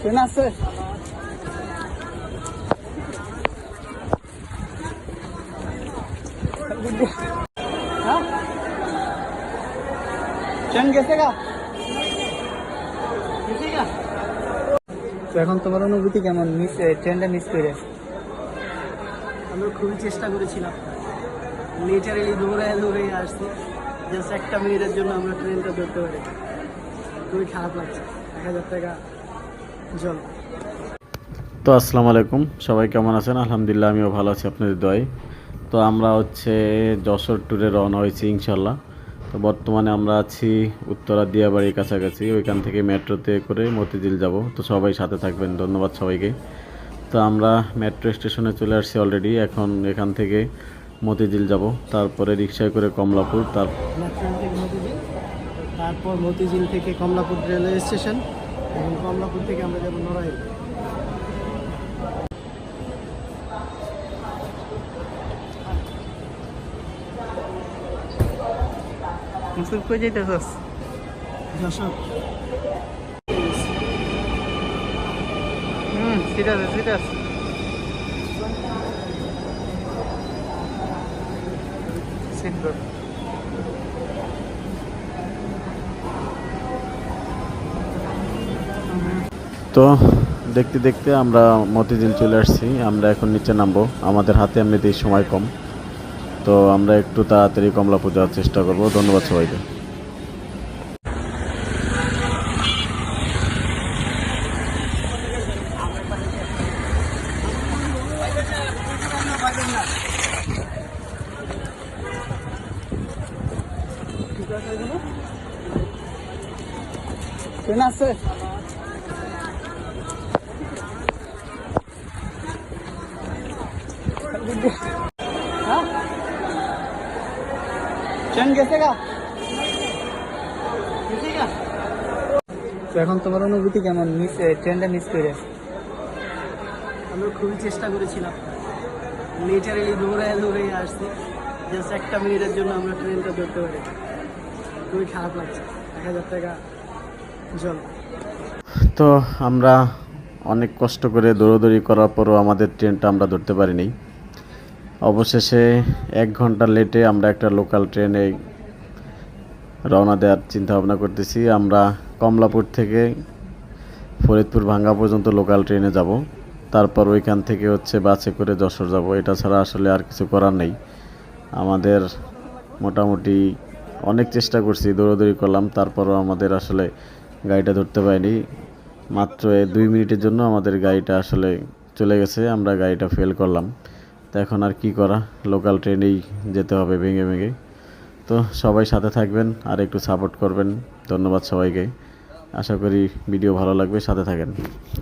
কেন আছে ট্রেন গেছে এখন তোমার অনুভূতি কেমন? মিস ট্রেনটা মিস করে? আমরা খুবই চেষ্টা করেছিলাম। লিটারেলি দৌড়ায় দৌড়ে আসছি। জাস্ট একটা মিনিটের জন্য আমরা ট্রেনটা ধরতে পারি। খুবই খারাপ লাগছে। এক হাজার টাকা জল। তো আসসালামু আলাইকুম সবাই কেমন আছেন? আলহামদুলিল্লাহ আমিও ভালো আছি আপনাদের দয় তো আমরা হচ্ছে যশোর ট্যুরে রওনা হয়েছি ইনশাল্লাহ তো বর্তমানে আমরা আছি উত্তরা দিয়াবাড়ির কাছাকাছি ওইখান থেকে মেট্রোতে করে মতিঝিল যাব। তো সবাই সাথে থাকবেন ধন্যবাদ সবাইকে। তো আমরা মেট্রো স্টেশনে চলে আসছি অলরেডি এখন এখান থেকে মতিঝিল যাব। তারপরে রিক্সায় করে কমলাপুর তার তারপর মতিঝিল থেকে কমলাপুর রেলওয়ে স্টেশন এবং কমলাপুর থেকে আমরা যাব নড়াইল। মুসুর কই যাইতেছস? যশোর। হুম সিট আছে সিট আছে। সিট তো দেখতে দেখতে আমরা মতিঝিল চলে আসছি। আমরা এখন নিচে নামবো। আমাদের হাতে এমনিতেই সময় কম। তো আমরা একটু তাড়াতাড়ি কমলা পূজার চেষ্টা করব। ধন্যবাদ সবাইকে। আছে ট্রেন গেছে গা তো এখন তোমার অনুভূতি কেমন? মিস ট্রেনটা মিস করে? আমরা খুবই চেষ্টা করেছিলাম। নেচারালি দৌড়ায় দৌড়ে আসছি। জাস্ট একটা মিনিটের জন্য আমরা ট্রেনটা ধরতে পারি। খুবই খারাপ লাগছে। এক হাজার টাকা জল। তো আমরা অনেক কষ্ট করে দৌড়দৌড়ি করার পরও আমাদের ট্রেনটা আমরা ধরতে পারিনি। অবশেষে এক ঘণ্টা লেটে আমরা একটা লোকাল ট্রেনে রওনা দেওয়ার চিন্তা ভাবনা করতেছি। আমরা কমলাপুর থেকে ফরিদপুর ভাঙ্গা পর্যন্ত লোকাল ট্রেনে যাব। তারপর ওইখান থেকে হচ্ছে বাসে করে যশোর যাব। এটা ছাড়া আসলে আর কিছু করার নেই। আমাদের মোটামুটি অনেক চেষ্টা করছি, দৌড়াদৌড়ি করলাম। তারপরও আমাদের আসলে গাড়িটা ধরতে পারিনি। মাত্র দুই মিনিটের জন্য আমাদের গাড়িটা আসলে চলে গেছে। আমরা গাড়িটা ফেল করলাম। তো এখন আর কি করা? লোকাল ট্রেনেই যেতে হবে ভেঙে ভেঙে। তো সবাই সাথে থাকবেন আর একটু সাপোর্ট করবেন। ধন্যবাদ সবাইকে। আশা করি ভিডিও ভালো লাগবে। সাথে থাকেন।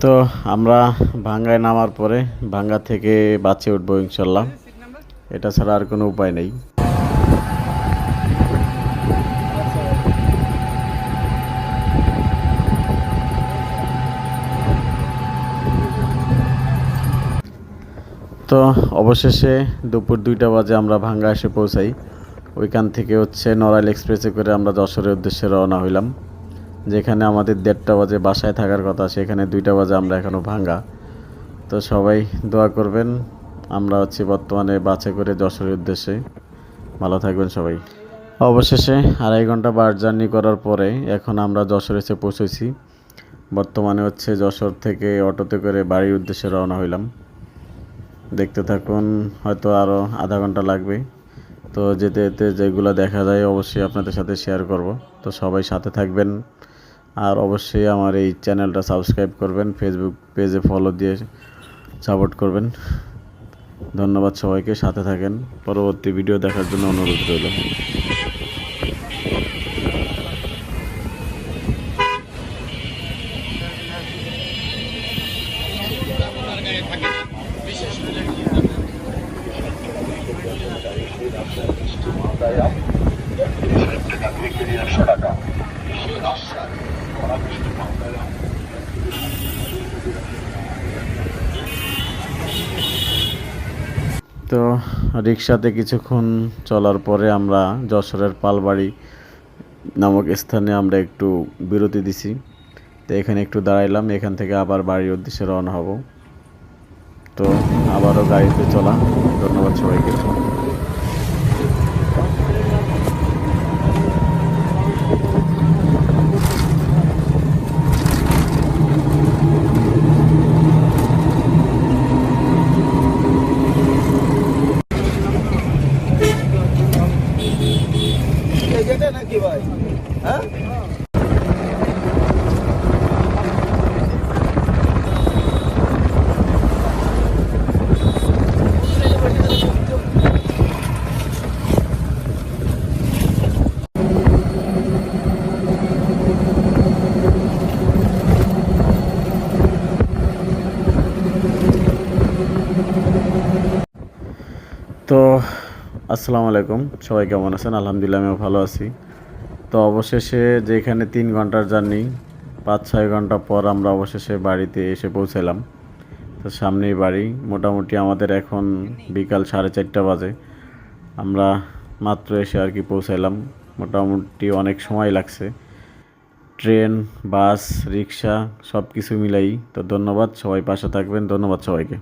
তো আমরা ভাঙ্গায় নামার পরে ভাঙ্গা থেকে বাঁচে উঠবো ইনশাল্লাহ। এটা ছাড়া আর কোনো উপায় নেই। তো অবশেষে দুপুর দুইটা বাজে আমরা ভাঙ্গা এসে পৌঁছাই। ওইখান থেকে হচ্ছে নড়াইল এক্সপ্রেসে করে আমরা যশোরের উদ্দেশ্যে রওনা হইলাম। যেখানে আমাদের দেড়টা বাজে বাসায় থাকার কথা, সেখানে দুইটা বাজে আমরা এখনও ভাঙ্গা। তো সবাই দোয়া করবেন, আমরা হচ্ছে বর্তমানে বাসে করে যশোরের উদ্দেশ্যে। ভালো থাকবেন সবাই। অবশেষে আড়াই ঘণ্টা বাস জার্নি করার পরে এখন আমরা যশোর এসে পৌঁছেছি। বর্তমানে হচ্ছে যশোর থেকে অটোতে করে বাড়ির উদ্দেশ্যে রওনা হইলাম। দেখতে থাকুন, হয়তো আরও আধা ঘণ্টা লাগবে তো যেতে যেতে যেগুলো দেখা যায় অবশ্যই আপনাদের সাথে শেয়ার করব। তো সবাই সাথে থাকবেন। আর অবশ্যই আমার এই চ্যানেলটা সাবস্ক্রাইব করবেন ফেসবুক পেজে ফলো দিয়ে সাপোর্ট করবেন। ধন্যবাদ সবাইকে, সাথে থাকেন। পরবর্তী ভিডিও দেখার জন্য অনুরোধ রইল। তো রিক্সাতে কিছুক্ষণ চলার পরে আমরা যশোরের পালবাড়ি নামক স্থানে আমরা একটু বিরতি দিছি। তো এখানে একটু দাঁড়াইলাম, এখান থেকে আবার বাড়ির উদ্দেশ্যে রওনা হব। তো আবারও গাড়িতে চলা ধন্যবাদ সবাইকে। আসসালামু আলাইকুম। সবাই কেমন আছেন? আলহামদুলিল্লাহ, আমিও ভালো আছি। তো অবশেষে যেখানে তিন ঘণ্টার জার্নি, পাঁচ, ছয় ঘণ্টা পর আমরা অবশেষে বাড়িতে এসে পৌঁছালাম তো সামনেই বাড়ি, মোটামুটি আমাদের এখন বিকাল সাড়ে চারটা বাজে। আমরা মাত্র এসে আর কি পৌঁছালাম মোটামুটি অনেক সময় লাগছে। ট্রেন, বাস, রিক্সা সব কিছু মিলাই। তো ধন্যবাদ, সবাই পাশে থাকবেন। ধন্যবাদ সবাইকে।